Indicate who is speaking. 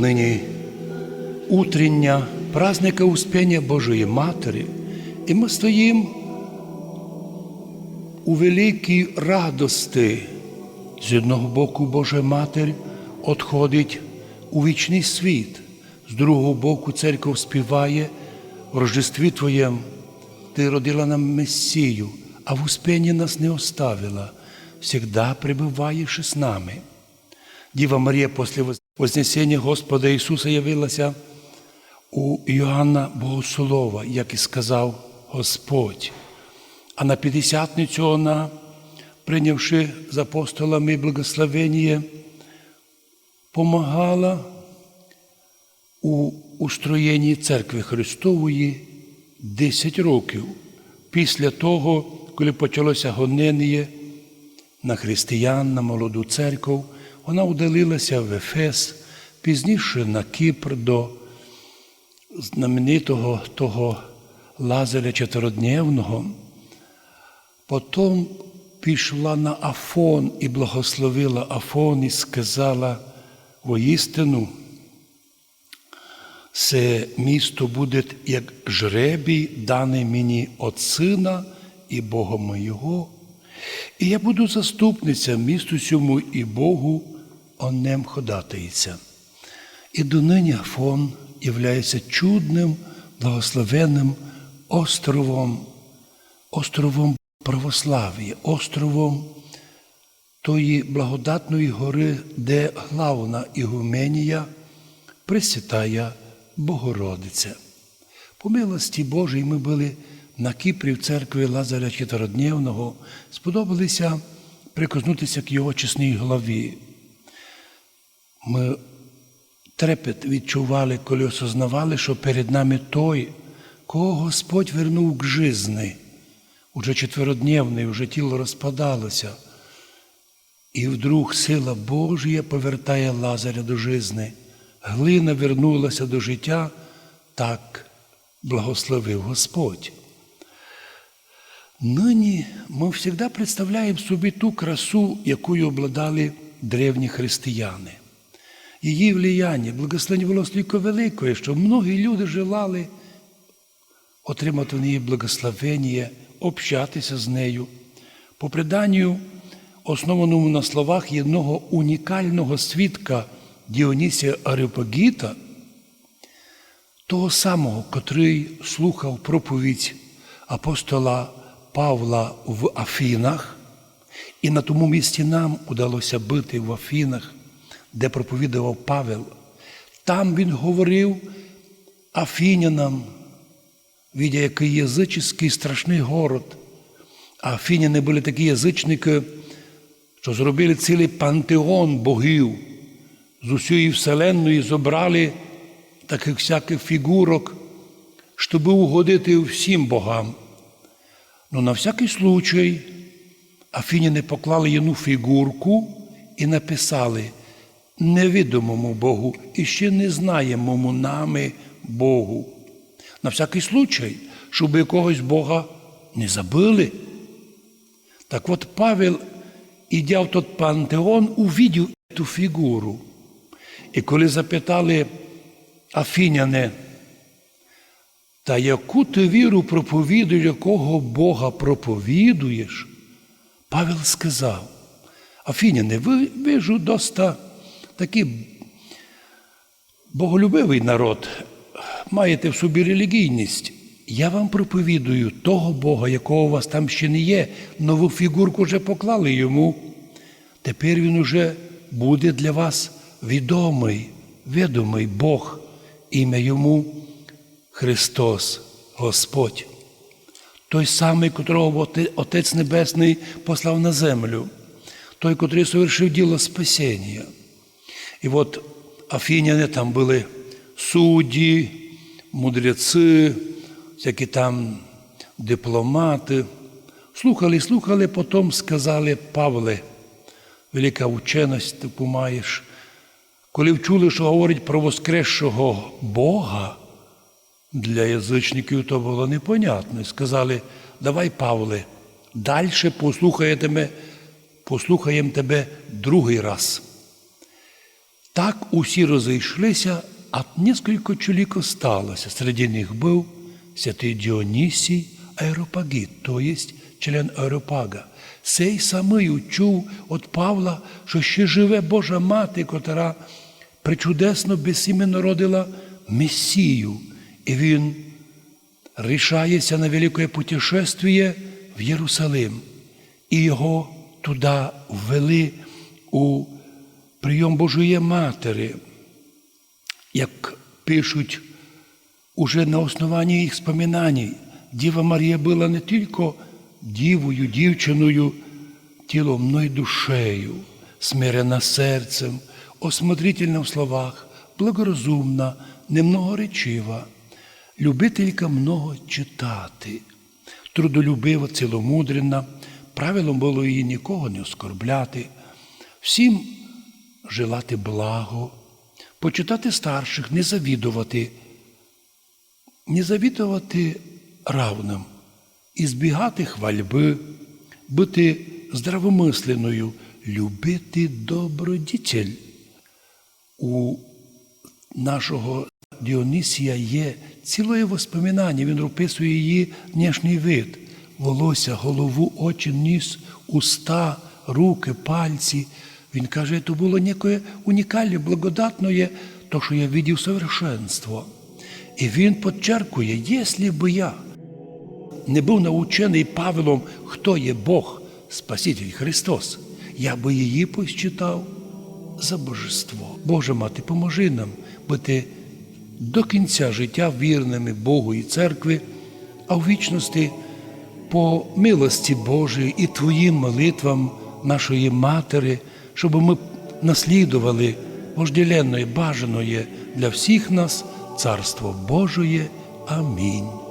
Speaker 1: нині утрення праздника Успіння Божої Матері, і ми стоїмо у великій радості. З одного боку, Божа Матір відходить у вічний світ, з другого боку, церква співає в Рождестві Твоєм, Ти родила нам Месію, а в Успенні нас не оставила, всегда пребываєш з нами. Діва Марія після Вознесення Господа Ісуса явилася у Йоанна Богослова, як і сказав Господь. А на П'ятдесятницю вона, прийнявши з апостолами благословення, помагала у устроєнні церкви Христової 10 років після того, коли почалося гонення на християн, на молоду церкву, вона удалилася в Ефес, пізніше на Кіпр до знаменитого того Лазаря чотиридневного. Потім пішла на Афон і благословила Афон і сказала воістину, це місто буде як жребій, даний мені від Сина і Бога моєго, і я буду заступниця місту цьому і Богу о нем ходатається. І донині Афон являється чудним, благословенним островом, островом православ'я, островом тої благодатної гори, де главна Ігуменія присвятає Богородиця. По милості Божій ми були на Кіпрі в церкві Лазаря Чотиродневного, сподобалися прикоснутися к його чесній голові. Ми трепет відчували, коли осознавали, що перед нами той, кого Господь вернув к жизни. Уже четверодневний, вже тіло розпадалося. І вдруг сила Божія повертає Лазаря до жизни. Глина вернулася до життя, так благословив Господь. Нині ми завжди представляємо собі ту красу, якою обладали древні християни. Її влияння, благословення було стільки великое, що многі люди желали отримати в неї благословення, общатися з нею. По преданню, основаному на словах одного унікального свідка Діонісія Ареопагіта, того самого, котрий слухав проповідь апостола Павла в Афінах, і на тому місці нам удалося бити в Афінах, де проповідував Павел. Там він говорив афінянам, видя, який язичний страшний город. Афіняни були такі язичники, що зробили цілий пантеон богів з усієї вселенної зобрали таких всяких фігурок, щоб угодити всім богам. Ну, на всякий случай афіняни поклали одну фігурку і написали невідомому Богу і ще не знаємому нами Богу. На всякий случай, щоб якогось Бога не забили. Так от Павел, ідя в тот пантеон, увидів ту фігуру. І коли запитали Афіняне, та яку ти віру проповідуєш, якого Бога проповідуєш? Павел сказав, Афіняне, ви вижу доста такий боголюбивий народ, маєте в собі релігійність. Я вам проповідую того Бога, якого у вас там ще не є, нову фігурку вже поклали йому. Тепер він уже буде для вас відомий, відомий Бог, ім'я йому Христос, Господь. Той самий, котрого Отець Небесний послав на землю, той, котрий совершив діло спасіння. І от афіняни там були судді, мудреці, всякі там дипломати. Слухали, слухали, потім сказали Павле, велика ученість таку маєш. Коли вчули, що говорить про воскресшого Бога, для язичників то було непонятно. І сказали, давай, Павле, далі послухаємо тебе другий раз. Так усі розійшлися, а несколько чоловік осталося. Серед них був святий Діонісій Аеропагит, то єсть член Аеропага. Сей самий чув від Павла, що ще живе Божа мати, котра причудесно безсіменно родила Месію. І він рішається на велике путешествие в Єрусалим. І його туди ввели у прийом Божої Матері, як пишуть уже на основанні їх споминань, Діва Марія була не тільки дівою, дівчиною, тілом, но й душею, смирена серцем, осмотрительна в словах, благорозумна, немногоречива, любителька много читати, трудолюбива, ціломудрена, правилом було її нікого не оскорбляти, всім желати благо, почитати старших, не завідувати, не завідувати равним, і збігати хвальби, бути здравомисленою, любити добродітель. У нашого Діонісія є ціле воспоминання, він описує її внешній вид, волосся, голову, очі, ніс, уста, руки, пальці. Він каже, це було некое унікальне, благодатне, то, що я видів совершенство. І він підчеркує, якщо б я не був научений Павлом, хто є Бог, Спаситель Христос, я би її посчитав за божество. Боже мати, поможи нам бути до кінця життя вірними Богу і церкві, а в вічності по милості Божої і Твоїм молитвам нашої Матері, щоб ми наслідували вожделенної, бажаної для всіх нас Царство Божоє. Амінь.